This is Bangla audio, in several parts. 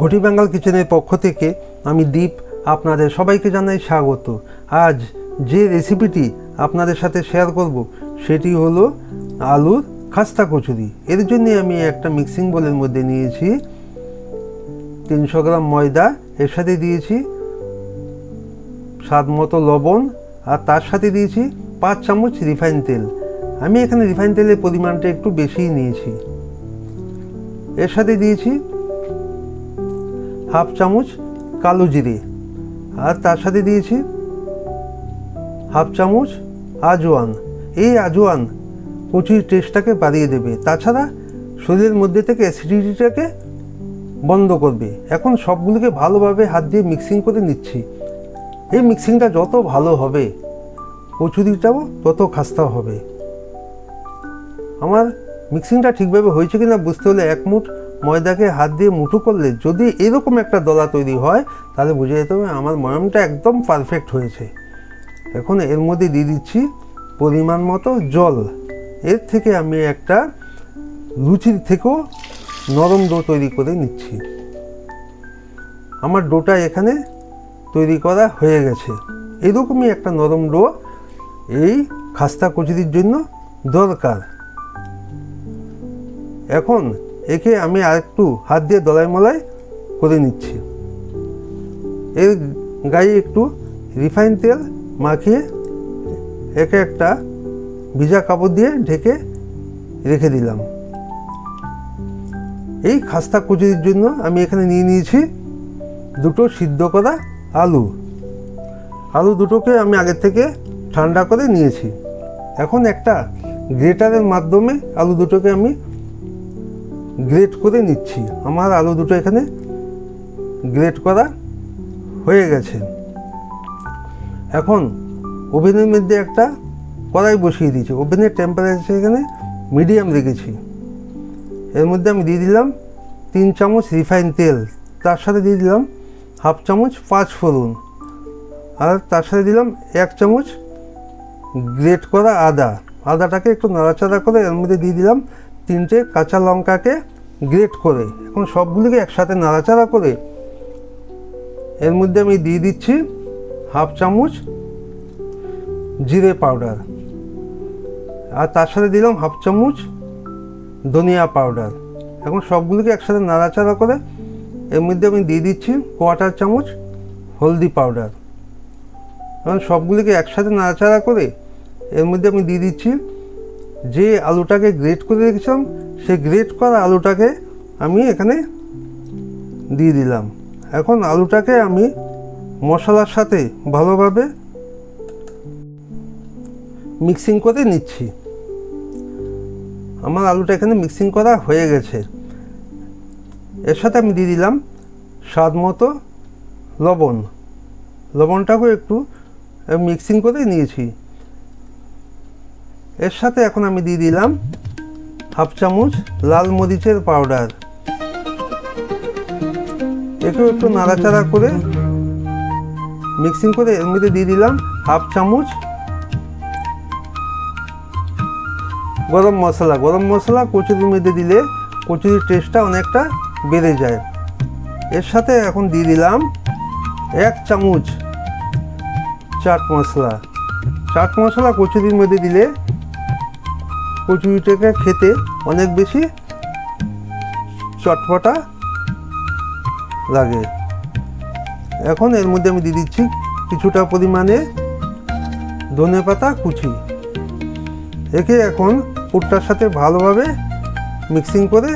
ঘটি বেঙ্গল কিচেনের পক্ষ থেকে আমি দীপ আপনাদের সবাইকে জানাই স্বাগত। আজ যে রেসিপিটি আপনাদের সাথে শেয়ার করব, সেটি হলো আলুর খাস্তা কচুরি। এর জন্য আমি একটা মিক্সিং বোলের মধ্যে নিয়েছি তিনশো গ্রাম ময়দা, এর সাথে দিয়েছি স্বাদ মতো লবণ, আর তার সাথে দিয়েছি পাঁচ চামচ রিফাইন তেল। আমি এখানে রিফাইন তেলের পরিমাণটা একটু বেশিই নিয়েছি। এর সাথে দিয়েছি হাফ চামচ কালো জিরে। আর তার সাথে দিয়েছি হাফ চামচ আজওয়ান। এই আজওয়ান কচুর টেস্টটাকে বাড়িয়ে দেবে। তাছাড়া শরীরের মধ্যে থেকে অ্যাসিডিটিটাকে বন্ধ করবে। এখন সবগুলোকে ভালোভাবে হাত দিয়ে মিক্সিং করে নিচ্ছি। এই মিক্সিংটা যত ভালো হবে কচুরিটাও তত খাস্তা হবে। আমার মিক্সিংটা ঠিকভাবে হয়েছে কিনা বুঝতে হলে এক মুঠ ময়দাকে হাত দিয়ে মুঠো করলে যদি এরকম একটা দলা তৈরি হয়, তাহলে বুঝে যেতে হবে আমার ময়মটা একদম পারফেক্ট হয়েছে। এখন এর মধ্যে দিয়ে দিচ্ছি পরিমাণ মতো জল। এর থেকে আমি একটা লুচির থেকেও নরম ডো তৈরি করে নিচ্ছি। আমার ডোটা এখানে তৈরি করা হয়ে গেছে। এরকমই একটা নরম ডো এই খাস্তা কচুরির জন্য দরকার। এখন একে আমি আরেকটু হাত দিয়ে দলাই মলাই করে নিচ্ছি। এর গায়ে একটু রিফাইন তেল মাখিয়ে একে একটা ভিজা কাপড় দিয়ে ঢেকে রেখে দিলাম। এই খাস্তা কচুরির জন্য আমি এখানে নিয়ে নিয়েছি দুটো সিদ্ধ করা আলু। আলু দুটোকে আমি আগের থেকে ঠান্ডা করে নিয়েছি। এখন একটা গ্রেটারের মাধ্যমে আলু দুটোকে আমি গ্রেট করে নিচ্ছি। আমার আলু দুটো এখানে গ্রেট করা হয়ে গেছে। এখন ওভেনের মধ্যে একটা কড়াই বসিয়ে দিয়েছি। ওভেনের টেম্পারেচার এখানে মিডিয়াম রেখেছি। এর মধ্যে আমি দিয়ে দিলাম তিন চামচ রিফাইন তেল। তার সাথে দিয়ে দিলাম হাফ চামচ পাঁচ ফোড়ন। আর তার সাথে দিলাম এক চামচ গ্রেট করা আদা। আদাটাকে একটু নাড়াচাড়া করে এর মধ্যে দিয়ে দিলাম তিনটে কাঁচা লঙ্কাকে গ্রেট করে, এখন সবগুলিকে একসাথে নাড়াচাড়া করে এর মধ্যে আমি দিয়ে দিচ্ছি হাফ চামচ জিরে পাউডার। আর তার সাথে দিলাম হাফ চামচ ধনিয়া পাউডার। এখন সবগুলিকে একসাথে নাড়াচাড়া করে এর মধ্যে আমি দিয়ে দিচ্ছি কোয়াটার চামচ হলদি পাউডার। এখন সবগুলিকে একসাথে নাড়াচাড়া করে এর মধ্যে আমি দিয়ে দিচ্ছি যে আলুটাকে গ্রেট করে রেখেছিলাম সেই গ্রেট করা আলুটাকে আমি এখানে দিয়ে দিলাম। এখন আলুটাকে আমি মশলার সাথে ভালোভাবে মিক্সিং করে নিচ্ছি। আমার আলুটা এখানে মিক্সিং করা হয়ে গেছে। এর সাথে আমি দিয়ে দিলাম স্বাদ মতো লবণ। লবণটাকেও একটু মিক্সিং করে নিয়েছি। এর সাথে এখন আমি দিয়ে দিলাম হাফ চামচ লাল মরিচের পাউডার। একটু একটু নাড়াচাড়া করে মিক্সিং করে এর মধ্যে দিয়ে দিলাম হাফ চামচ গরম মশলা। গরম মশলা কচুরির মধ্যে দিলে কচুরির টেস্টটা অনেকটা বেড়ে যায়। এর সাথে এখন দিয়ে দিলাম এক চামচ চাট মশলা। চাট মশলা কচুরির মধ্যে দিলে কচুরিটাকে খেতে অনেক বেশি চটপটা লাগে। এখন এর মধ্যে আমি দিয়ে দিচ্ছি কিছুটা পরিমাণে ধনে পাতা কুচি। একে এখন পুরটার সাথে ভালোভাবে মিক্সিং করে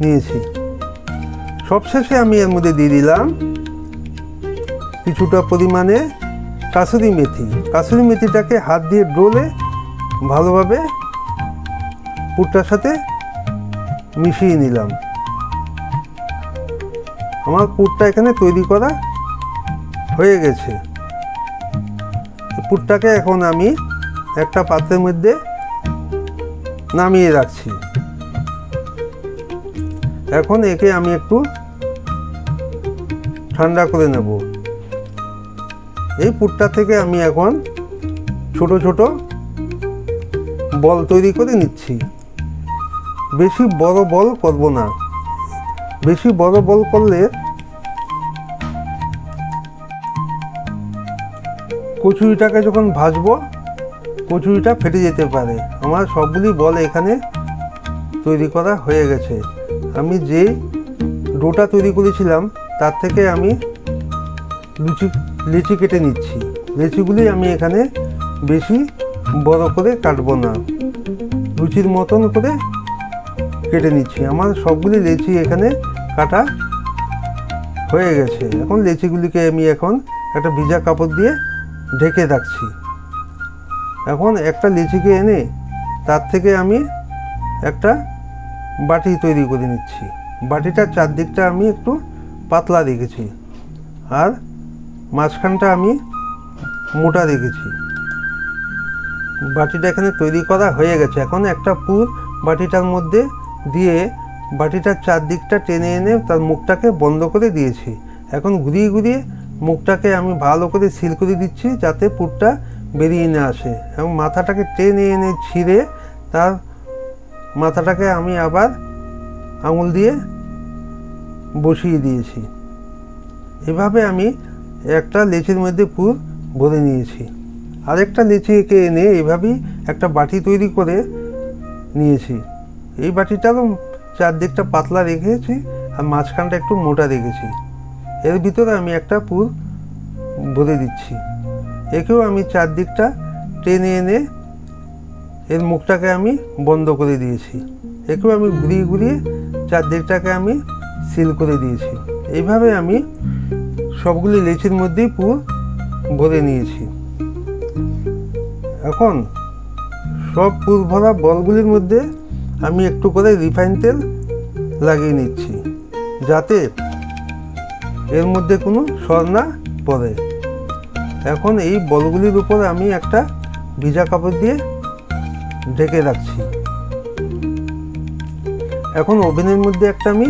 নিয়েছি। সবশেষে আমি এর মধ্যে দিয়ে দিলাম কিছুটা পরিমাণে কাসুরি মেথি। কাসুরি মেথিটাকে হাত দিয়ে ডোলে ভালোভাবে পুরটার সাথে মিশিয়ে নিলাম। আমার পুরটা এখানে তৈরি করা হয়ে গেছে। পুরটাকে এখন আমি একটা পাত্রের মধ্যে নামিয়ে রাখছি। এখন একে আমি একটু ঠান্ডা করে নেব। এই পুরটা থেকে আমি এখন ছোট ছোট বল তৈরি করে নিচ্ছি। বেশি বড় বল করব না। বেশি বড় বল করলে কচুরিটাকে যখন ভাজবো, কচুরিটা ফেটে যেতে পারে। আমার সবগুলি বল এখানে তৈরি করা হয়ে গেছে। আমি যে ডোটা তৈরি করেছিলাম, তার থেকে আমি লুচি, লিচি কেটে নিচ্ছি। লিচিগুলি আমি এখানে বেশি বড় করে কাটবো না। লুচির মতন করে কেটে নিচ্ছি। আমার সবগুলি লেচি এখানে কাটা হয়ে গেছে। এখন লেচিগুলিকে আমি এখন একটা ভিজা কাপড় দিয়ে ঢেকে রাখছি। এখন একটা লিচিকে এনে তার থেকে আমি একটা বাটি তৈরি করে নিচ্ছি। বাটিটার চারদিকটা আমি একটু পাতলা রেখেছি আর মাঝখানটা আমি মোটা রেখেছি। বাটিটা এখানে তৈরি করা হয়ে গেছে। এখন একটা পুর বাটিটার মধ্যে দিয়ে বাটিটার চারদিকটা টেনে এনে তার মুখটাকে বন্ধ করে দিয়েছি। এখন ঘুরিয়ে ঘুরিয়ে মুখটাকে আমি ভালো করে সিল করে দিচ্ছি যাতে পুরটা বেরিয়ে না আসে এবং মাথাটাকে টেনে এনে ছিঁড়ে তার মাথাটাকে আমি আবার আঙুল দিয়ে বসিয়ে দিয়েছি। এভাবে আমি একটা লেচির মধ্যে পুর ভরে নিয়েছি। আরেকটা লেচিকে এনে এভাবেই একটা বাটি তৈরি করে নিয়েছি। এই বাটিটারও চারদিকটা পাতলা রেখেছি আর মাঝখানটা একটু মোটা রেখেছি। এর ভিতরে আমি একটা পুর ভরে দিচ্ছি। একেও আমি চারদিকটা টেনে এনে এর মুখটাকে আমি বন্ধ করে দিয়েছি। একেও আমি ঘুরিয়ে ঘুরিয়ে চারদিকটাকে আমি সিল করে দিয়েছি। এইভাবে আমি সবগুলি লেচির মধ্যেই পুর ভরে নিয়েছি। এখন সব পুর ভরা বলগুলির মধ্যে আমি একটু করে রিফাইন তেল লাগিয়ে নিচ্ছি, যাতে এর মধ্যে কোনো সর না পড়ে। এখন এই বলগুলির উপর আমি একটা ভিজা কাপড় দিয়ে ঢেকে রাখছি। এখন ওভেনের মধ্যে একটা আমি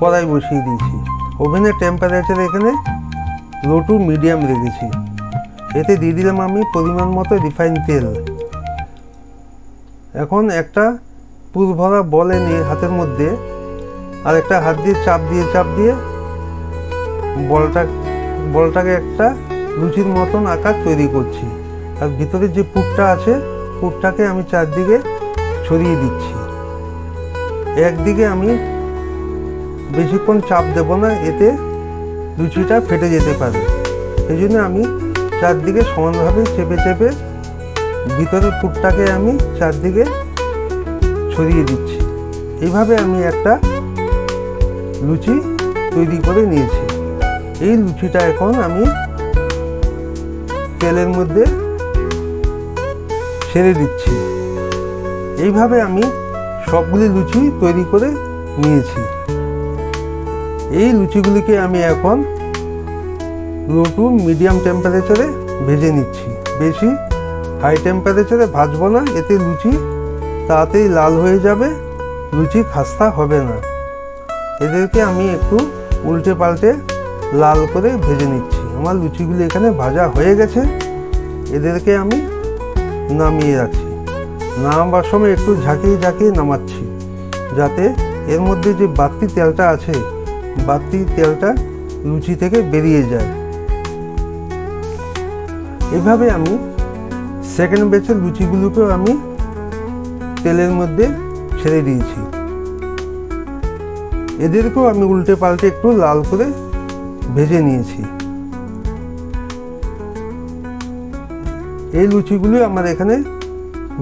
কড়াই বসিয়ে দিয়েছি। ওভেনের টেম্পারেচার এখানে লো টু মিডিয়াম রেখেছি। এতে দিয়ে দিলাম আমি পরিমাণ মতো রিফাইন তেল। এখন একটা পুর ভরা বল এনে হাতের মধ্যে আর একটা হাত দিয়ে চাপ দিয়ে চাপ দিয়ে বলটা, বলটাকে একটা লুচির মতন আকার তৈরি করছি। আর ভিতরে যে পুরটা আছে পুরটাকে আমি চারদিকে ছড়িয়ে দিচ্ছি। একদিকে আমি বেশিক্ষণ চাপ দেব না, এতে লুচিটা ফেটে যেতে পারে। সেই জন্য আমি চারদিকে সমানভাবে চেপে চেপে ভিতরের পুরটাকে আমি চারদিকে ছড়িয়ে দিচ্ছি। এইভাবে আমি একটা লুচি তৈরি করে নিয়েছি। এই লুচিটা এখন আমি তেলের মধ্যে ছেড়ে দিচ্ছি। এইভাবে আমি সবগুলি লুচি তৈরি করে নিয়েছি। এই লুচিগুলিকে আমি এখন লো টু মিডিয়াম টেম্পারেচারে ভেজে নিচ্ছি। বেশি হাই টেম্পারেচারে ভাজবো না, এতে লুচি তাড়াতাড়ি লাল হয়ে যাবে, লুচি খাস্তা হবে না। এদেরকে আমি একটু উল্টে পাল্টে লাল করে ভেজে নিচ্ছি। আমার লুচিগুলি এখানে ভাজা হয়ে গেছে। এদেরকে আমি নামিয়ে রাখছি। নামাবার সময় একটু ঝাঁকিয়ে ঝাঁকিয়ে নামাচ্ছি, যাতে এর মধ্যে যে বাড়তি তেলটা আছে, বাড়তি তেলটা লুচি থেকে বেরিয়ে যায়। এভাবে আমি সেকেন্ড ব্যাচের লুচিগুলোকেও আমি তেলের মধ্যে ছেড়ে দিয়েছি। এদেরকেও আমি উল্টে পাল্টে একটু লাল করে ভেজে নিয়েছি। এই লুচিগুলি আমার এখানে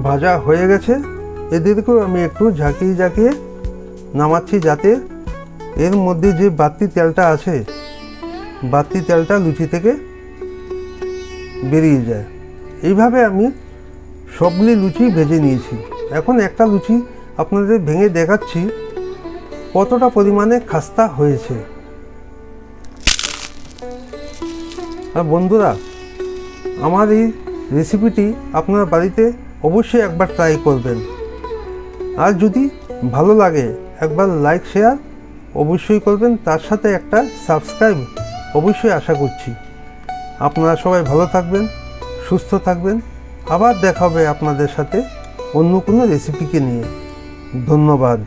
ভাজা হয়ে গেছে। এদেরকেও আমি একটু ঝাঁকিয়ে ঝাঁকিয়ে নামাচ্ছি যাতে এর মধ্যে যে বাড়তি তেলটা আছে, বাড়তি তেলটা লুচি থেকে বেরিয়ে যায়। এইভাবে আমি সবগুলি লুচি ভেজে নিয়েছি। এখন একটা লুচি আপনাদের ভেঙে দেখাচ্ছি কতটা পরিমাণে খাস্তা হয়েছে। আর বন্ধুরা, আমার এই রেসিপিটি আপনার বাড়িতে অবশ্যই একবার ট্রাই করবেন। আর যদি ভালো লাগে, একবার লাইক শেয়ার অবশ্যই করবেন, তার সাথে একটা সাবস্ক্রাইব অবশ্যই আশা করছি। আপনারা সবাই ভালো থাকবেন। সুস্থ থাকবেন। আবার দেখা হবে আপনাদের সাথে অন্য কোনো রেসিপিকে নিয়ে। ধন্যবাদ।